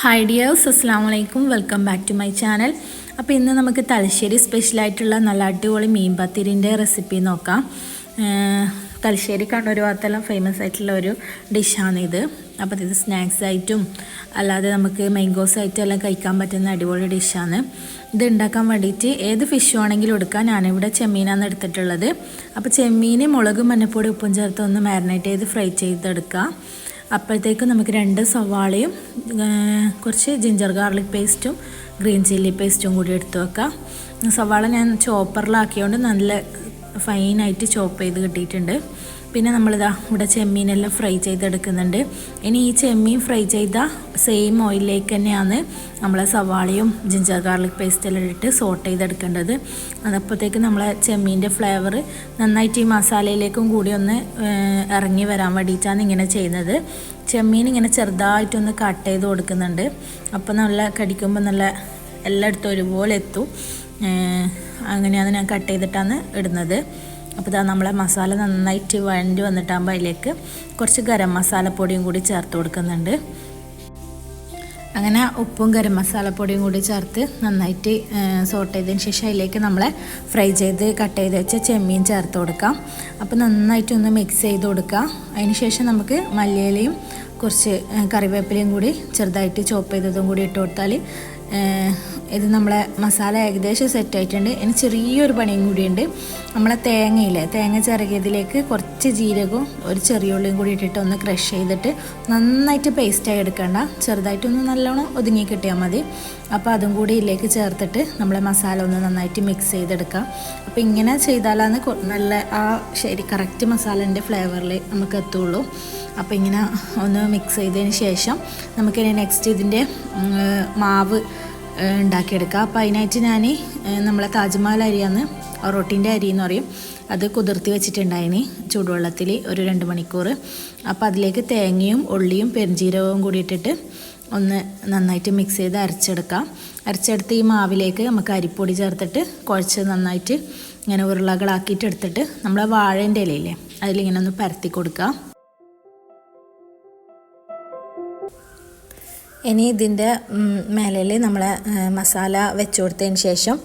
Hi dears അസ്സാം വലൈക്കും welcome back to my channel അപ്പോൾ ഇന്ന് നമുക്ക് തലശ്ശേരി സ്പെഷ്യലായിട്ടുള്ള നല്ല അടിപൊളി മീൻ പത്തിരിന്റെ റെസിപ്പി നോക്കാം. തലശ്ശേരി കണ്ണൂർ ഭാഗത്തെല്ലാം ഫേമസ് ആയിട്ടുള്ള ഒരു ഡിഷാണിത് അപ്പോൾ ഇത്. സ്നാക്സ് ആയിട്ടും അല്ലാതെ നമുക്ക് മാംഗോസ് ആയിട്ടും എല്ലാം കഴിക്കാൻ പറ്റുന്ന അടിപൊളി ഡിഷാണ് ഇത് ഉണ്ടാക്കാൻ വേണ്ടിയിട്ട് ഏത് ഫിഷ് ആണെങ്കിലും എടുക്കാം. ഞാനിവിടെ ചെമ്മീനാണ് എടുത്തിട്ടുള്ളത്. അപ്പോൾ ചെമ്മീൻ മുളകും മഞ്ഞപ്പൊടി ഉപ്പും ചേർത്ത് ഒന്ന് മാരിനേറ്റ് ചെയ്ത് ഫ്രൈ ചെയ്തെടുക്കാം. അപ്പോഴത്തേക്കും നമുക്ക് രണ്ട് സവാളയും കുറച്ച് ജിഞ്ചർ ഗാർലിക് പേസ്റ്റും ഗ്രീൻ ചില്ലി പേസ്റ്റും കൂടി എടുത്ത് വെക്കാം. സവാള ഞാൻ ചോപ്പറിലാക്കിയതുകൊണ്ട് നല്ല ഫൈനായിട്ട് ചോപ്പ് ചെയ്ത് കിട്ടിയിട്ടുണ്ട്. പിന്നെ നമ്മളിതാ ഇവിടെ ചെമ്മീനെല്ലാം ഫ്രൈ ചെയ്തെടുക്കുന്നുണ്ട്. ഇനി ഈ ചെമ്മീൻ ഫ്രൈ ചെയ്ത സെയിം ഓയിലിലേക്ക് തന്നെയാണ് നമ്മളെ സവാളയും ജിഞ്ചർ ഗാർലിക് പേസ്റ്റെല്ലാം ഇട്ട് സോട്ട് ചെയ്തെടുക്കേണ്ടത്. അതപ്പോഴത്തേക്ക് നമ്മളെ ചെമ്മീന്റെ ഫ്ലേവർ നന്നായിട്ട് ഈ മസാലയിലേക്കും കൂടി ഒന്ന് ഇറങ്ങി വരാൻ വേണ്ടിയിട്ടാണ് ഇങ്ങനെ ചെയ്യുന്നത്. ചെമ്മീൻ ഇങ്ങനെ ചെറുതായിട്ടൊന്ന് കട്ട് ചെയ്ത് കൊടുക്കുന്നുണ്ട്. അപ്പോൾ നല്ല കടിക്കുമ്പോൾ നല്ല എല്ലായിടത്തും ഒരുപോലെ എത്തും. ഏഹ്, അങ്ങനെയാണ് ഞാൻ കട്ട് ചെയ്തിട്ടാണ് ഇടുന്നത്. അപ്പോൾ ഇതാ നമ്മളെ മസാല നന്നായിട്ട് വഴണ്ടി വന്നിട്ടാകുമ്പോൾ അതിലേക്ക് കുറച്ച് ഗരം മസാലപ്പൊടിയും കൂടി ചേർത്ത് കൊടുക്കുന്നുണ്ട്. അങ്ങനെ ഉപ്പും ഗരം മസാലപ്പൊടിയും കൂടി ചേർത്ത് നന്നായിട്ട് സോട്ട് ചെയ്തതിന് ശേഷം അതിലേക്ക് നമ്മളെ ഫ്രൈ ചെയ്ത് കട്ട് ചെയ്ത് വെച്ച ചെമ്മീൻ ചേർത്ത് കൊടുക്കാം. അപ്പോൾ നന്നായിട്ടൊന്ന് മിക്സ് ചെയ്ത് കൊടുക്കാം അതിന് ശേഷം നമുക്ക് മല്ലിയിലയും കുറച്ച് കറിവേപ്പിലയും കൂടി ചെറുതായിട്ട് ചോപ്പ് ചെയ്തതും കൂടി ഇട്ട് കൊടുത്താൽ ഇത് നമ്മളെ മസാല ഏകദേശം സെറ്റ് ആയിട്ടുണ്ട്. ഇനി ചെറിയൊരു പണിയും കൂടിയുണ്ട്. നമ്മളെ തേങ്ങയില്ലേ തേങ്ങ ചിറകിയതിലേക്ക് കുറച്ച് ജീരകവും ഒരു ചെറിയ ഉള്ളിയും കൂടി ഇട്ടിട്ട് ഒന്ന് ക്രഷ് ചെയ്തിട്ട് നന്നായിട്ട് പേസ്റ്റായി എടുക്കേണ്ട. ചെറുതായിട്ടൊന്ന് നല്ലോണം ഒതുങ്ങി കിട്ടിയാൽ മതി. അപ്പോൾ അതും കൂടി ഇതിലേക്ക് ചേർത്തിട്ട് നമ്മളെ മസാല ഒന്ന് നന്നായിട്ട് മിക്സ് ചെയ്തെടുക്കാം. അപ്പോൾ ഇങ്ങനെ ചെയ്താലാണ് നല്ല ആ ശരി കറക്റ്റ് മസാലേന്റെ ഫ്ലേവറിൽ നമുക്ക് എത്തുള്ളൂ. അപ്പോൾ ഇങ്ങനെ ഒന്ന് മിക്സ് ചെയ്തതിന് ശേഷം നമുക്കിനി നെക്സ്റ്റ് ഇതിന്റെ മാവ് ഏഹ്, ഉണ്ടാക്കിയെടുക്കാം അപ്പോൾ അതിനായിട്ട് ഞാൻ നമ്മളെ താജ്മഹൽ അരിയാന്ന് റൊട്ടീന്റെ അരി എന്ന് പറയും. അത് കുതിർത്തി വെച്ചിട്ടുണ്ടായിന് ചൂടുവെള്ളത്തിൽ ഒരു രണ്ട് മണിക്കൂർ അപ്പോൾ അതിലേക്ക് തേങ്ങയും ഉള്ളിയും പെരുംജീരകവും കൂടി ഇട്ടിട്ട് ഒന്ന് നന്നായിട്ട് മിക്സ് ചെയ്ത് അരച്ചെടുക്കാം. അരച്ചെടുത്ത് ഈ മാവിലേക്ക് നമുക്ക് അരിപ്പൊടി ചേർത്തിട്ട് കുഴച്ച് നന്നായിട്ട് ഇങ്ങനെ ഉരുളകളാക്കിയിട്ട് എടുത്തിട്ട് നമ്മളെ വാഴേന്റെ ഇലയില്ലേ അതിലിങ്ങനെ ഒന്ന് പരത്തി കൊടുക്കാം. ഇനി ഇതിന്റെ മേലയിൽ നമ്മൾ മസാല വെച്ച് കൊടുത്തതിന് ശേഷം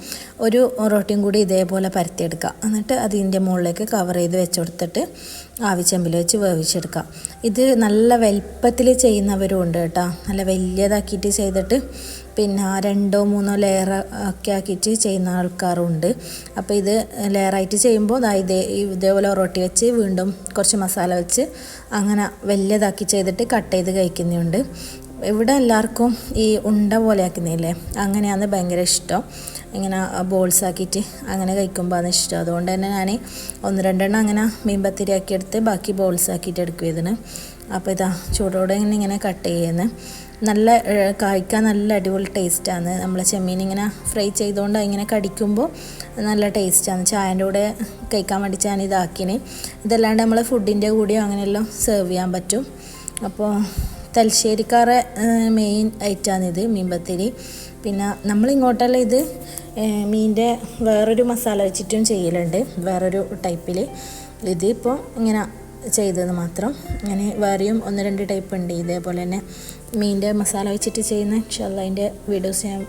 ഒരു റൊട്ടിയും കൂടി ഇതേപോലെ പരത്തിയെടുക്കുക എന്നിട്ട് അതിന്റെ മുകളിലേക്ക് കവർ ചെയ്ത് വെച്ച് കൊടുത്തിട്ട് ആവിച്ചെമ്പിൽ വെച്ച് വേവിച്ചെടുക്കുക ഇത് നല്ല വലിപ്പത്തിൽ ചെയ്യുന്നവരും ഉണ്ട് കേട്ടോ. നല്ല വലിയതാക്കിയിട്ട് ചെയ്തിട്ട് പിന്നെ രണ്ടോ മൂന്നോ ലെയർ ഒക്കെ ആക്കിയിട്ട് ചെയ്യുന്ന ആൾക്കാരുണ്ട്. അപ്പോൾ ഇത് ലെയറായിട്ട് ചെയ്യുമ്പോൾ ദാ ഇതേ ഇതേപോലെ റൊട്ടി വെച്ച് വീണ്ടും കുറച്ച് മസാല വെച്ച് അങ്ങനെ വലിയതാക്കി ചെയ്തിട്ട് കട്ട് ചെയ്ത് കഴിക്കുന്നുണ്ട്. ഇവിടെ എല്ലാവർക്കും ഈ ഉണ്ട പോലെ ആക്കുന്നില്ലേ അങ്ങനെയാണ് ഭയങ്കര ഇഷ്ടം. ഇങ്ങനെ ബോൾസ് ആക്കിയിട്ട് അങ്ങനെ കഴിക്കുമ്പോൾ ആണ് ഇഷ്ടം. അതുകൊണ്ട് തന്നെ ഞാൻ ഒന്ന് രണ്ടെണ്ണം അങ്ങനെ മീൻപത്തിരി ആക്കിയെടുത്ത് ബാക്കി ബോൾസ് ആക്കിയിട്ട് എടുക്കും ഇതിന് അപ്പോൾ ഇതാ ചൂടോടെ ഇങ്ങനെ ഇങ്ങനെ കട്ട് ചെയ്യുന്നത് നല്ല കായ്ക്കാൻ നല്ല അടിപൊളി ടേസ്റ്റാണ് നമ്മൾ ചെമ്മീൻ ഇങ്ങനെ ഫ്രൈ ചെയ്തുകൊണ്ട് ഇങ്ങനെ കടിക്കുമ്പോൾ നല്ല ടേസ്റ്റാണ് ചായന്റെ കൂടെ കഴിക്കാൻ വേണ്ടി ഞാൻ ഇതാക്കിന്. ഇതല്ലാണ്ട് നമ്മൾ ഫുഡിന്റെ കൂടെയോ അങ്ങനെയെല്ലാം സെർവ് ചെയ്യാൻ പറ്റും. അപ്പോൾ തലശ്ശേരിക്കാരെ മെയിൻ ഐറ്റാണിത് മീൻപത്തിരി. പിന്നെ നമ്മളിങ്ങോട്ടെല്ലാം ഇത് മീന്റെ വേറൊരു മസാല വെച്ചിട്ടും ചെയ്യലുണ്ട് വേറൊരു ടൈപ്പിൽ ഇതിപ്പോൾ ഇങ്ങനെ ചെയ്തത് മാത്രം. അങ്ങനെ വേറെയും ഒന്ന് രണ്ട് ടൈപ്പ് ഉണ്ട്. ഇതേപോലെ തന്നെ മീന്റെ മസാല വെച്ചിട്ട് ചെയ്യുന്ന അതിന്റെ വീഡിയോസ് ഞാൻ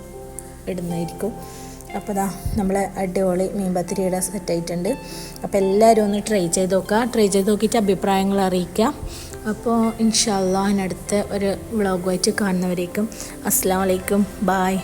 ഇടുന്നതായിരിക്കും. അപ്പോൾ ദാ നമ്മളെ അടിപൊളി മീൻ പത്തിരിയുടെ സെറ്റായിട്ടുണ്ട് അപ്പോൾ എല്ലാവരും ഒന്ന് ട്രൈ ചെയ്ത് നോക്കുക. ട്രൈ ചെയ്ത് നോക്കിയിട്ട് അഭിപ്രായങ്ങൾ അറിയിക്കുക. അപ്പോൾ ഇൻഷാല്ല അതിനടുത്ത ഒരു വ്ളോഗുമായിട്ട് കാണുന്നവരേക്കും അസ്സാം വലൈക്കും ബായ്